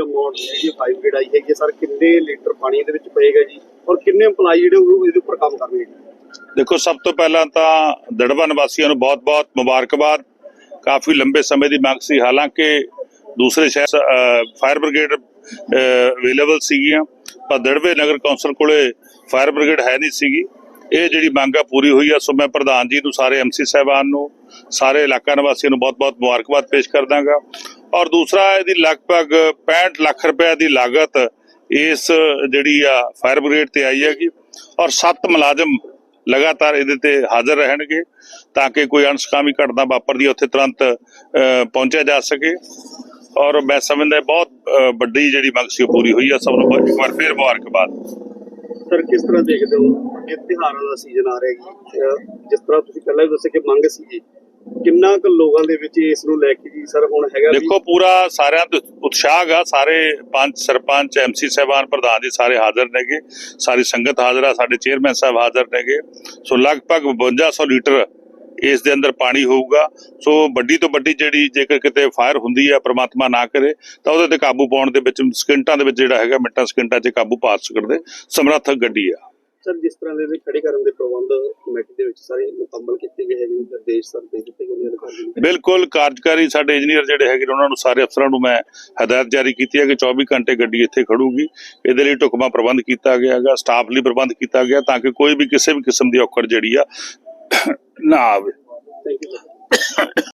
Amount ਜਿਹੜੀ five grade ਆਈ ਹੈਗੀ sir, ਕਿੰਨੇ ਲੀਟਰ ਪਾਣੀ ਇਹਦੇ ਵਿੱਚ ਪਏਗਾ ਜੀ? ਔਰ ਕਿੰਨੇ EMPLOYE ਜਿਹੜੇ ਉਹ ਇਹਦੇ ਉੱਪਰ ਕੰਮ ਕਰਨਗੇ? ਦੇਖੋ, ਸਭ ਤੋਂ ਪਹਿਲਾਂ ਤਾਂ ਦੜਬਾ ਨਿਵਾਸੀਆਂ ਨੂੰ ਬਹੁਤ-ਬਹੁਤ ਮੁਬਾਰਕਬਾਦ। ਕਾਫੀ ਲੰਬੇ ਸਮੇਂ ਦੀ ਮੰਗ ਸੀ। ਹਾਲਾਂਕਿ ਦੂਸਰੇ ਸ਼ਹਿਰ ਫਾਇਰ ਬ੍ਰਿਗੇਡ ਅਵੇਲੇਬਲ ਸੀਗੀਆਂ, ਪਰ ਦੜਵੇ ਨਗਰ ਕੌਂਸਲ ਕੋਲੇ ਫਾਇਰ ਬ੍ਰਿਗੇਡ ਹੈ ਨਹੀਂ ਸੀਗੀ। ਇਹ ਜਿਹੜੀ ਮੰਗ ਆ, ਪੂਰੀ ਹੋਈ ਆ। ਸੋ ਮੈਂ ਪ੍ਰਧਾਨ ਜੀ ਨੂੰ, ਸਾਰੇ ਐਮਸੀ ਸਾਹਿਬਾਨ ਨੂੰ, ਸਾਰੇ ਇਲਾਕਾ ਨਿਵਾਸੀਆਂ ਨੂੰ ਬਹੁਤ-ਬਹੁਤ ਮੁਬਾਰਕਬਾਦ ਪੇਸ਼ ਕਰਦਾਗਾ। ਔਰ ਦੂਸਰਾ ਇਹਦੀ ਲਗਭਗ 65 ਲੱਖ ਰੁਪਏ ਦੀ ਲਾਗਤ ਇਸ ਜਿਹੜੀ ਆ ਫਾਇਰ ਬ੍ਰਿਗੇਡ ਤੇ ਆਈ ਹੈਗੀ ਔਰ 7 ਮੁਲਾਜ਼ਮ ਲਗਾਤਾਰ ਇਹਦੇ ਤੇ ਹਾਜ਼ਰ ਰਹਿਣਗੇ ਤਾਂ ਕਿ ਕੋਈ ਅਣਸਕਾਮੀ ਘਟਨਾ ਵਾਪਰਦੀ ਉੱਥੇ ਤੁਰੰਤ ਪਹੁੰਚਿਆ ਜਾ ਸਕੇ। ਔਰ ਮੈਂ ਸਮਝਦਾ ਬਹੁਤ ਵੱਡੀ ਜਿਹੜੀ ਮੰਗ ਸੀ ਉਹ ਪੂਰੀ ਹੋਈ ਆ। ਸਭ ਨੂੰ ਇੱਕ ਵਾਰ ਫੇਰ ਮੁਬਾਰਕਬਾਦ। ਸਰ, ਕਿਸ ਤਰ੍ਹਾਂ ਦੇਖਦੇ ਹੋ? ਇਹ ਤਿਉਹਾਰਾਂ ਦਾ ਸੀਜ਼ਨ ਆ ਰਿਹਾ ਜੀ ਜਿਸ ਤਰ੍ਹਾਂ ਤੁਸੀਂ ਪਹਿਲਾਂ ਵੀ ਦੱਸਿਆ ਕਿ ਮੰਗ ਸੀ ਕਿੰਨਾ ਕੁ ਲੋਕਾਂ ਦੇ ਵਿੱਚ ਇਸ ਨੂੰ ਲੈ ਕੇ ਜੀ ਸਰ, ਹੁਣ ਹੈਗਾ ਦੇਖੋ, ਪੂਰਾ ਸਾਰਿਆਂ ਦਾ ਉਤਸ਼ਾਹ ਗਾ ਸਾਰੇ ਪੰਚ ਸਰਪੰਚ ਐਮਸੀ ਸਾਹਿਬਾਨ ਪ੍ਰਧਾਨ ਜੀ ਸਾਰੇ ਹਾਜ਼ਰ ਨੇਗੇ। ਸਾਰੀ ਸੰਗਤ ਹਾਜ਼ਰ ਆ, ਸਾਡੇ ਚੇਅਰਮੈਨ ਸਾਹਿਬ ਹਾਜ਼ਰ ਨੇਗੇ। ਸੋ ਲਗਭਗ 5200 ਲੀਟਰ ਇਸ ਦੇ ਅੰਦਰ ਪਾਣੀ ਹੋਊਗਾ। ਸੋ ਵੱਡੀ ਤੋਂ ਵੱਡੀ ਜਿਹੜੀ ਜੇਕਰ ਕਿਤੇ ਫਾਇਰ ਹੁੰਦੀ ਹੈ ਪ੍ਰਮਾਤਮਾ ਨਾ ਕਰੇ, ਤਾਂ ਉਹਦੇ ਤੇ ਕਾਬੂ ਪਾਉਣ ਦੇ ਵਿੱਚ ਸਕਿੰਟਾਂ ਦੇ ਵਿੱਚ ਜਿਹੜਾ ਹੈਗਾ, ਮਿੰਟਾਂ ਸਕਿੰਟਾਂ 'ਚ ਕਾਬੂ ਪਾ ਸਕਦੇ। ਸਮਰੱਥ ਗੱਡੀ ਆ। ਸਰ ਜਿਸ ਤਰ੍ਹਾਂ ਦੇ ਵੀ ਖੜੇ ਕਰਨ ਦੇ ਪ੍ਰਬੰਧ ਕਮੇਟੀ ਦੇ ਵਿੱਚ ਸਾਰੇ ਮੁਕੰਮਲ ਕੀਤੇ ਗਏ ਹੈਗੇ ਨਿਰਦੇਸ਼ ਸਰ ਦੇ ਦਿੱਤੇ ਗਏ ਨੇ ਬਿਲਕੁਲ ਕਾਰਜਕਾਰੀ ਸਾਡੇ ਇੰਜੀਨੀਅਰ ਜਿਹੜੇ ਹੈਗੇ ਉਹਨਾਂ ਨੂੰ ਸਾਰੇ ਅਫਸਰਾਂ ਨੂੰ ਮੈਂ ਹਦਾਇਤ ਜਾਰੀ ਕੀਤੀ ਹੈ ਕਿ 24 ਘੰਟੇ ਗੱਡੀ ਇੱਥੇ ਖੜੂਗੀ। ਇਹਦੇ ਲਈ ਢੁਕਵਾਂ ਪ੍ਰਬੰਧ ਕੀਤਾ ਗਿਆ ਹੈਗਾ ਸਟਾਫ ਲਈ ਪ੍ਰਬੰਧ ਕੀਤਾ ਗਿਆ ਤਾਂ ਕਿ ਕੋਈ ਵੀ ਕਿਸੇ ਵੀ ਕਿਸਮ ਦੀ ਔਕੜ ਜਿਹੜੀ ਆ ਨਾ ਆਵੇ। Thank you